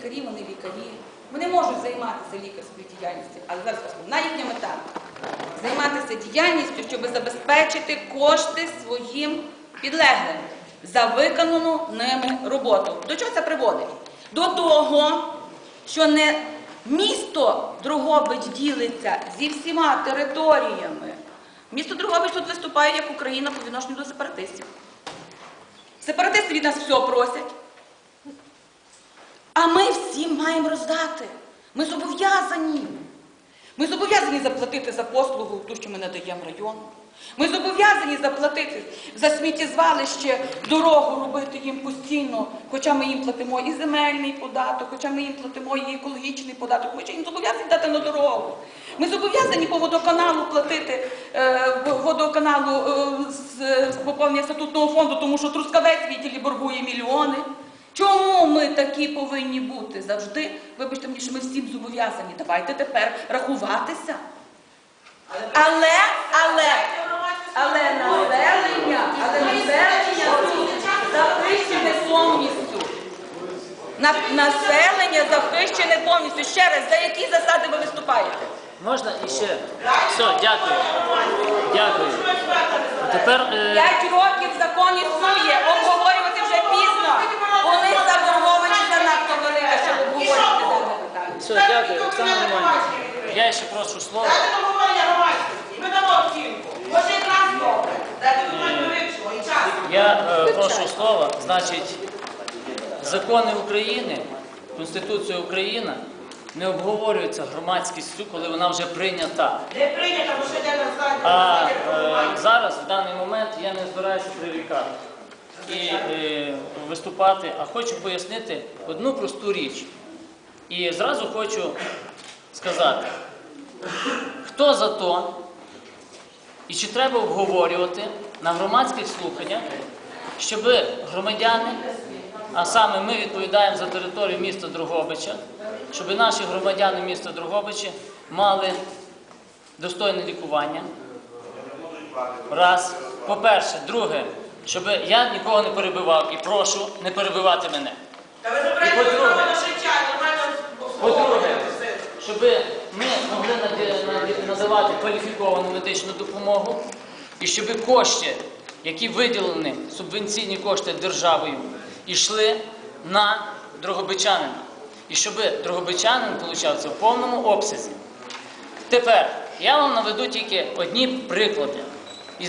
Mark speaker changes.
Speaker 1: лікарі, вони лікарі. Вони можуть займатися лікарською діяльністю, але зараз основна їхня мета займатися діяльністю, щоб забезпечити кошти своїм підлеглим за виконану ними роботу. До чого це приводить? До того, що не місто Дрогобич ділиться зі всіма територіями. Місто Дрогобич тут виступає як Україна по відношенню до сепаратистів. Сепаратисти від нас все просять. А ми всім маємо роздати. Ми зобов'язані. Ми зобов'язані заплатити за послугу, ту, що ми надаємо району. Ми зобов'язані заплатити за сміттєзвалище, дорогу робити їм постійно, хоча ми їм платимо і земельний податок, хоча ми їм платимо і екологічний податок, ми ще їм зобов'язані дати на дорогу. Ми зобов'язані по водоканалу платити е, водоканалу е, з, поповнення статутного фонду, тому що Трускавець відділі боргує мільйони. Чому ми такі повинні бути завжди? Вибачте мені, що ми всім зобов'язані. Давайте тепер рахуватися. Але, але, але населення, але населення захищене повністю. На, населення захищене повністю. Ще раз, за які засади ви виступаєте?
Speaker 2: Можна іще? Все, дякую. Дякую. А тепер е,
Speaker 1: П'ять років закон існує, обговорювати
Speaker 2: дякую, Оксана Романівна. Я ще прошу слово.
Speaker 3: Дайте договорення громадськості, ми дамо оцінку. Може якраз добре. Дайте нормально вивчимо і час.
Speaker 2: Я е, прошу слова. Значить, закони України, Конституція України не обговорюються громадськістю, коли вона вже прийнята.
Speaker 3: Не прийнято, бо ще йде на
Speaker 2: А е, зараз, в даний момент, я не збираюся прирікати і е, виступати, а хочу пояснити одну просту річ. І зразу хочу сказати, хто за то і чи треба обговорювати на громадських слуханнях, щоб громадяни, а саме ми відповідаємо за територію міста Дрогобича, щоб наші громадяни міста Дрогобича мали достойне лікування. Раз. По-перше, друге, щоб я нікого не перебивав і прошу не перебивати мене. І по-друге. По-друге, щоб ми могли надавати кваліфіковану медичну допомогу, і щоб кошти, які виділені, субвенційні кошти державою, йшли на Дрогобичанина. І щоб Дрогобичанин получав в повному обсязі. Тепер я вам наведу тільки одні приклади.